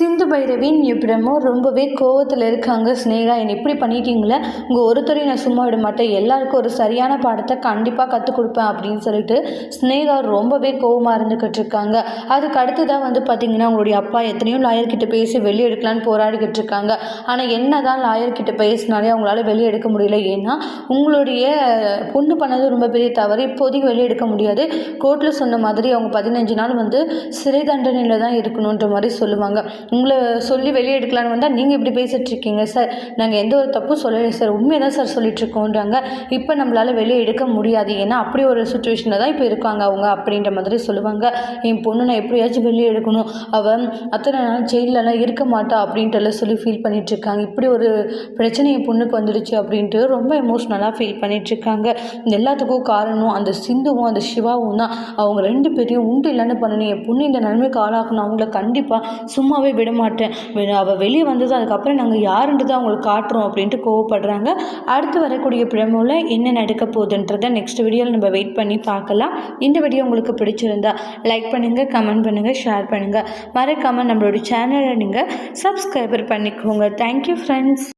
சிந்து பைரவின் எப்படமோ ரொம்பவே கோவத்தில் இருக்காங்க ஸ்னேகா என்னை இப்படி பண்ணிட்டீங்களே? உங்கள் ஒருத்தரையும் நான் சும்மா விட மாட்டேன். எல்லாருக்கும் ஒரு சரியான பாடத்தை கண்டிப்பாக கற்றுக் கொடுப்பேன் அப்படின்னு சொல்லிட்டு ஸ்னேகா ரொம்பவே கோவமாக இருந்துக்கிட்டு இருக்காங்க. அதுக்கு அடுத்ததாக வந்து பார்த்திங்கன்னா உங்களுடைய அப்பா எத்தனையோ லாயர்கிட்ட பேசி வெளியே எடுக்கலான்னு போராடிக்கிட்டு இருக்காங்க. ஆனால் என்ன தான் லாயர்கிட்ட பேசினாலே அவங்களால வெளியே எடுக்க முடியல. ஏன்னா உங்களுடைய பொண்ணு பண்ணது ரொம்ப பெரிய தவறு. இப்போதைக்கு வெளியே எடுக்க முடியாது. கோர்ட்டில் சொன்ன மாதிரி அவங்க பதினஞ்சு நாள் வந்து சிறை தண்டனையில் தான் இருக்கணுன்ற மாதிரி சொல்லுவாங்க. உங்களை சொல்லி வெளியே எடுக்கலான்னு வந்தால் நீங்கள் இப்படி பேசிகிட்டு இருக்கீங்க சார் நாங்கள் எந்த ஒரு தப்பும் சொல்லலை சார் உண்மையை தான் சார் சொல்லிட்டுருக்கோன்றாங்க. இப்போ நம்மளால் வெளியே எடுக்க முடியாது. ஏன்னா அப்படி ஒரு சுச்சுவேஷனில் தான் இப்போ இருக்காங்க அவங்க அப்படின்ற மாதிரி சொல்லுவாங்க. என் பொண்ணு நான் எப்படியாச்சும் வெளியே எடுக்கணும் அவள் அத்தனை நாள் ஜெயிலெலாம் இருக்க மாட்டா அப்படின்ட்டுலாம் சொல்லி ஃபீல் பண்ணிகிட்ருக்காங்க இருக்காங்க இப்படி ஒரு பிரச்சனை என் பொண்ணுக்கு வந்துடுச்சு அப்படின்ட்டு ரொம்ப எமோஷ்னலாக ஃபீல் பண்ணிகிட்ருக்காங்க இருக்காங்க இந்த எல்லாத்துக்கும் காரணம் அந்த சிந்துவும் அந்த சிவாவும் தான். அவங்க ரெண்டு பேரையும் உண்டு இல்லைன்னு பண்ணணும். என் பொண்ணு இந்த நன்மைக்கு ஆளாகணும். அவங்கள கண்டிப்பாக சும்மாவே விட விடமாட்டேன். அவள் வெளியே வந்தது அதுக்கப்புறம் நாங்கள் யாருன்றதை அவங்களுக்கு காட்டுறோம் அப்படின்ட்டு கோவப்படுறாங்க. அடுத்து வரக்கூடிய பிரமோவில் என்ன நடக்க போகுதுன்றதை நெக்ஸ்ட் வீடியோவில் நம்ம வெயிட் பண்ணி பார்க்கலாம். இந்த வீடியோ உங்களுக்கு பிடிச்சிருந்தா லைக் பண்ணுங்கள் கமெண்ட் பண்ணுங்கள் ஷேர் பண்ணுங்கள் மறக்காமல் நம்மளோட சேனலை நீங்கள் சப்ஸ்கிரைபர் பண்ணிக்கோங்க. Thank you friends